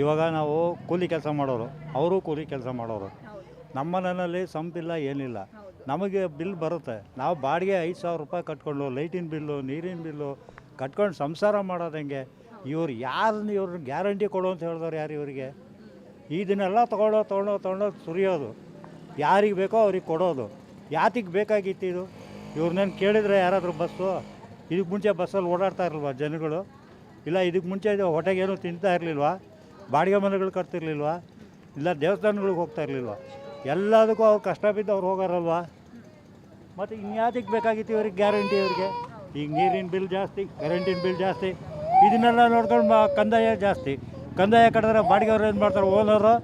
ಇವಾಗ ನಾವು ಕೂಲಿ ಕೆಲಸ ಮಾಡೋರು ಅವರು ಕೂಲಿ ಕೆಲಸ ಮಾಡೋರು. ನಮ್ಮ ಮನೆಯಲ್ಲಿ ಸಂಪಿಲ್ಲ ಏನಿಲ್ಲ. ನಮಗೆ ಬಿಲ್ ಬರುತ್ತೆ. ನಾವು ಬಾಡಿಗೆ ಐದು ಸಾವಿರ ರೂಪಾಯಿ ಕಟ್ಕೊಂಡು ಲೈಟಿನ ಬಿಲ್ಲು ನೀರಿನ ಬಿಲ್ಲು ಕಟ್ಕೊಂಡು ಸಂಸಾರ ಮಾಡೋದು ಹೆಂಗೆ? ಇವ್ರು ಯಾರನ್ನ ಇವ್ರನ್ನ ಗ್ಯಾರಂಟಿ ಕೊಡು ಅಂತ ಹೇಳಿದವ್ರು ಯಾರು ಇವರಿಗೆ? ಇದನ್ನೆಲ್ಲ ತೊಗೊಂಡು ತೊಗೊಂಡು ತೊಗೊಂಡು ಸುರಿಯೋದು. ಯಾರಿಗೆ ಬೇಕೋ ಅವ್ರಿಗೆ ಕೊಡೋದು. ಯಾತಿಗೆ ಬೇಕಾಗಿತ್ತು ಇದು? ಇವ್ರನ್ನೇನು ಕೇಳಿದರೆ ಯಾರಾದರೂ ಬಸ್ಸು? ಇದಕ್ಕೆ ಮುಂಚೆ ಬಸ್ಸಲ್ಲಿ ಓಡಾಡ್ತಾ ಇರಲ್ವಾ ಜನಗಳು? ಇಲ್ಲ ಇದಕ್ಕೆ ಮುಂಚೆ ಹೊಟ್ಟೆಗೇನು ತಿಂತಾ ಇರಲಿಲ್ವಾ? ಬಾಡಿಗೆ ಮನೆಗಳು ಕಟ್ತಿರ್ಲಿಲ್ವಾ? ಇಲ್ಲ ದೇವಸ್ಥಾನಗಳಿಗೆ ಹೋಗ್ತಾ ಇರಲಿಲ್ವ? ಎಲ್ಲದಕ್ಕೂ ಅವ್ರು ಕಷ್ಟ ಬಿದ್ದು ಅವ್ರು ಹೋಗಾರಲ್ವಾ? ಮತ್ತು ಇನ್ಯಾತಕ್ಕೆ ಬೇಕಾಗಿತ್ತು ಇವ್ರಿಗೆ ಗ್ಯಾರಂಟಿ ಇವ್ರಿಗೆ? ಈಗ ನೀರಿನ ಬಿಲ್ ಜಾಸ್ತಿ ಕರೆಂಟಿನ ಬಿಲ್ ಜಾಸ್ತಿ. ಇದನ್ನೆಲ್ಲ ನೋಡ್ಕೊಂಡು ಕಂದಾಯ ಜಾಸ್ತಿ. ಕಂದಾಯ ಕಟ್ಟಿದ್ರೆ ಬಾಡಿಗೆ ಅವ್ರು ಏನು ಮಾಡ್ತಾರೆ, ಓನರು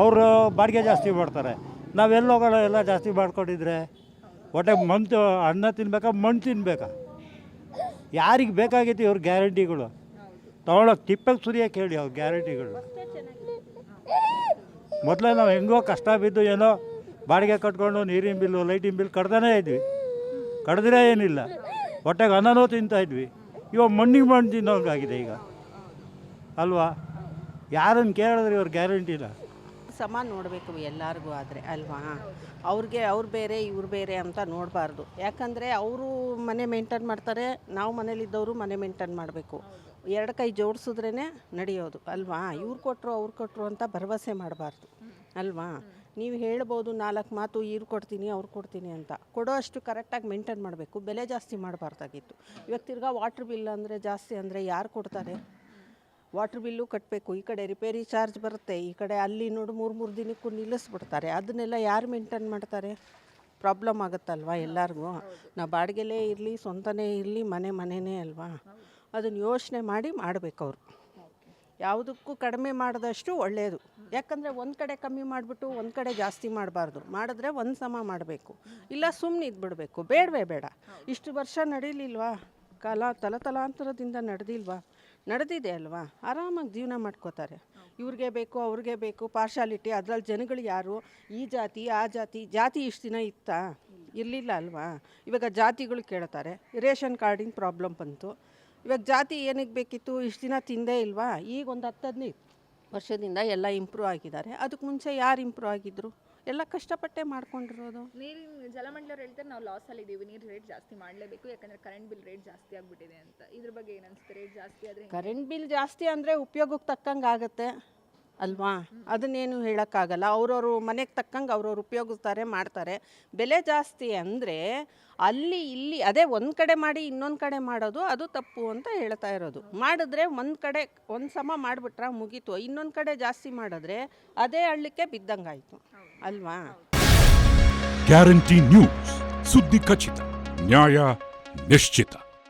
ಅವರು ಬಾಡಿಗೆ ಜಾಸ್ತಿ ಮಾಡ್ತಾರೆ. ನಾವೆಲ್ಲಿ ಹೋಗೋಣ ಎಲ್ಲ ಜಾಸ್ತಿ ಮಾಡ್ಕೊಂಡಿದ್ರೆ? ಹೊಟ್ಟೆ ಮಂತು ಅನ್ನ ತಿನ್ಬೇಕಾ, ಮಣ್ಣು ತಿನ್ಬೇಕಾ? ಯಾರಿಗೆ ಬೇಕಾಗಿತ್ತು ಇವ್ರ ಗ್ಯಾರಂಟಿಗಳು? ತೊಗೊಳಕ್ಕೆ ತಿಪ್ಪಕ್ಕೆ ಸುರಿಯೋಕೆ ಹೇಳಿ ಅವ್ರು ಗ್ಯಾರಂಟಿಗಳು. ಮೊದಲೇ ನಾವು ಹೆಂಗೋ ಕಷ್ಟ ಬಿದ್ದು ಏನೋ ಬಾಡಿಗೆ ಕಟ್ಕೊಂಡು ನೀರಿನ ಬಿಲ್ಲು, ಲೈಟಿನ ಬಿಲ್ ಕಡ್ದಾನೇ ಇದ್ವಿ. ಕಡ್ದಿರೇ ಏನಿಲ್ಲ. ಹೊಟ್ಟೆಗೆ ಅನ್ನನೂ ತಿಂತಾ ಇದ್ವಿ. ಇವಾಗ ಮಣ್ಣಿಗೆ ಮಣ್ಣು ತಿನ್ನೋಂಗಾಗಿದೆ ಈಗ. ಅಲ್ವಾ? ಯಾರನ್ನು ಕೇಳಿದ್ರೆ ಇವ್ರ ಗ್ಯಾರಂಟಿನ ಸಮ ನೋಡಬೇಕು ಎಲ್ಲರಿಗೂ ಆದರೆ, ಅಲ್ವಾ? ಅವ್ರಿಗೆ ಅವ್ರು ಬೇರೆ, ಇವ್ರು ಬೇರೆ ಅಂತ ನೋಡಬಾರ್ದು. ಯಾಕಂದರೆ ಅವರು ಮನೆ ಮೇಂಟೈನ್ ಮಾಡ್ತಾರೆ, ನಾವು ಮನೇಲಿದ್ದವರು ಮನೆ ಮೇಂಟೈನ್ ಮಾಡಬೇಕು. ಎರಡು ಕೈ ಜೋಡಿಸಿದ್ರೇ ನಡೆಯೋದು, ಅಲ್ವಾ? ಇವ್ರು ಕೊಟ್ಟರು ಅವ್ರು ಕೊಟ್ಟರು ಅಂತ ಭರವಸೆ ಮಾಡಬಾರ್ದು, ಅಲ್ವಾ? ನೀವು ಹೇಳ್ಬೋದು, ನಾಲ್ಕು ಮಾತು, ಇವ್ರು ಕೊಡ್ತೀನಿ, ಅವ್ರು ಕೊಡ್ತೀನಿ ಅಂತ. ಕೊಡೋ ಅಷ್ಟು ಕರೆಕ್ಟಾಗಿ ಮೇಂಟೈನ್ ಮಾಡಬೇಕು. ಬೆಲೆ ಜಾಸ್ತಿ ಮಾಡಬಾರ್ದಾಗಿತ್ತು. ಇವಾಗ ತಿರ್ಗಾ ವಾಟ್ರ್ ಬಿಲ್ ಅಂದರೆ ಜಾಸ್ತಿ ಅಂದರೆ ಯಾರು ಕೊಡ್ತಾರೆ? ವಾಟ್ರ್ ಬಿಲ್ಲು ಕಟ್ಟಬೇಕು ಈ ಕಡೆ ರಿಪೇರಿ ಚಾರ್ಜ್ ಬರುತ್ತೆ. ಈ ಕಡೆ ಅಲ್ಲಿ ನೋಡು ಮೂರು ಮೂರು ದಿನಕ್ಕೂ ನಿಲ್ಲಿಸ್ಬಿಡ್ತಾರೆ. ಅದನ್ನೆಲ್ಲ ಯಾರು ಮೇಂಟೈನ್ ಮಾಡ್ತಾರೆ? ಪ್ರಾಬ್ಲಮ್ ಆಗುತ್ತಲ್ವಾ ಎಲ್ಲರಿಗೂ? ನಾವು ಬಾಡಿಗೆಲೇ ಇರಲಿ, ಸ್ವಂತನೇ ಇರಲಿ, ಮನೆ ಮನೆಯೇ ಅಲ್ವಾ? ಅದನ್ನು ಯೋಚನೆ ಮಾಡಿ ಮಾಡಬೇಕು ಅವರು ಯಾವುದಕ್ಕೂ ಕಡಿಮೆ ಮಾಡಿದಷ್ಟು ಒಳ್ಳೆಯದು ಯಾಕಂದರೆ ಒಂದು ಕಡೆ ಕಮ್ಮಿ ಮಾಡಿಬಿಟ್ಟು ಒಂದು ಕಡೆ ಜಾಸ್ತಿ ಮಾಡಬಾರ್ದು. ಮಾಡಿದ್ರೆ ಒಂದು ಸಮ ಮಾಡಬೇಕು. ಇಲ್ಲ ಸುಮ್ಮನೆ ಇದ್ಬಿಡಬೇಕು. ಬೇಡವೇ ಬೇಡ. ಇಷ್ಟು ವರ್ಷ ನಡೀಲಿಲ್ವಾ? ಕಾಲ ತಲತಲಾಂತರದಿಂದ ನಡೆದಿಲ್ವಾ? ನಡೆದಿದೆ ಅಲ್ವಾ? ಆರಾಮಾಗಿ ಜೀವನ ಮಾಡ್ಕೋತಾರೆ. ಇವ್ರಿಗೆ ಬೇಕು, ಅವ್ರಿಗೆ ಬೇಕು, ಪಾರ್ಶಾಲಿಟಿ ಅದರಲ್ಲಿ ಜನಗಳು ಯಾರು? ಈ ಜಾತಿ, ಆ ಜಾತಿ ಜಾತಿ ಇಷ್ಟು ದಿನ ಇತ್ತಾ? ಇರಲಿಲ್ಲ ಅಲ್ವಾ? ಇವಾಗ ಜಾತಿಗಳು ಕೇಳ್ತಾರೆ. ರೇಷನ್ ಕಾರ್ಡಿನ ಪ್ರಾಬ್ಲಮ್ ಬಂತು. ಇವಾಗ ಜಾತಿ ಏನಕ್ಕೆ ಬೇಕಿತ್ತು? ಇಷ್ಟು ದಿನ ತಿಂದೇ ಇಲ್ವಾ? ಈಗ ಒಂದು ಹತ್ತು ಹದಿನೈದು ವರ್ಷದಿಂದ ಎಲ್ಲ ಇಂಪ್ರೂವ್ ಆಗಿದ್ದಾರೆ. ಅದಕ್ಕೆ ಮುಂಚೆ ಯಾರು ಇಂಪ್ರೂವ್ ಆಗಿದ್ರು? ಎಲ್ಲ ಕಷ್ಟಪಟ್ಟೆ ಮಾಡ್ಕೊಂಡಿರೋದು. ನೀರಿನ ಜಲಮಂಡಲವ್ರು ಹೇಳ್ತಾರೆ ನಾವು ಲಾಸ್ ಅಲ್ಲಿ ಇದ್ದೀವಿ ನೀರು ರೇಟ್ ಜಾಸ್ತಿ ಮಾಡಲೇಬೇಕು. ಯಾಕಂದ್ರೆ ಕರೆಂಟ್ ಬಿಲ್ ರೇಟ್ ಜಾಸ್ತಿ ಆಗ್ಬಿಟ್ಟಿದೆ ಅಂತ. ಇದ್ರ ಬಗ್ಗೆ ಏನು ಅನ್ಸುತ್ತೆ? ರೇಟ್ ಜಾಸ್ತಿ ಆದರೆ ಕರೆಂಟ್ ಬಿಲ್ ಜಾಸ್ತಿ ಅಂದರೆ ಉಪಯೋಗಕ್ಕೆ ತಕ್ಕಂಗೆ ಆಗುತ್ತೆ ಅಲ್ವಾ? ಅದನ್ನೇನು ಹೇಳೋಕ್ಕಾಗಲ್ಲ. ಅವ್ರವ್ರು ಮನೆಗೆ ತಕ್ಕಂಗೆ ಅವ್ರವ್ರು ಉಪಯೋಗಿಸ್ತಾರೆ, ಮಾಡ್ತಾರೆ. ಬೆಲೆ ಜಾಸ್ತಿ ಅಂದರೆ ಅಲ್ಲಿ ಇಲ್ಲಿ ಅದೇ ಒಂದು ಕಡೆ ಮಾಡಿ ಇನ್ನೊಂದು ಕಡೆ ಮಾಡೋದು ಅದು ತಪ್ಪು ಅಂತ ಹೇಳ್ತಾ ಇರೋದು. ಮಾಡಿದ್ರೆ ಒಂದು ಕಡೆ ಒಂದು ಸಮ ಮಾಡಿಬಿಟ್ರೆ ಮುಗೀತು. ಇನ್ನೊಂದು ಕಡೆ ಜಾಸ್ತಿ ಮಾಡಿದ್ರೆ ಅದೇ ಹಳ್ಳಕ್ಕೆ ಬಿದ್ದಂಗಾಯಿತು. ಅಲ್ವಾ? Guarantee news. ಸುದ್ದಿ ಖಚಿತ, ನ್ಯಾಯ ನಿಶ್ಚಿತ.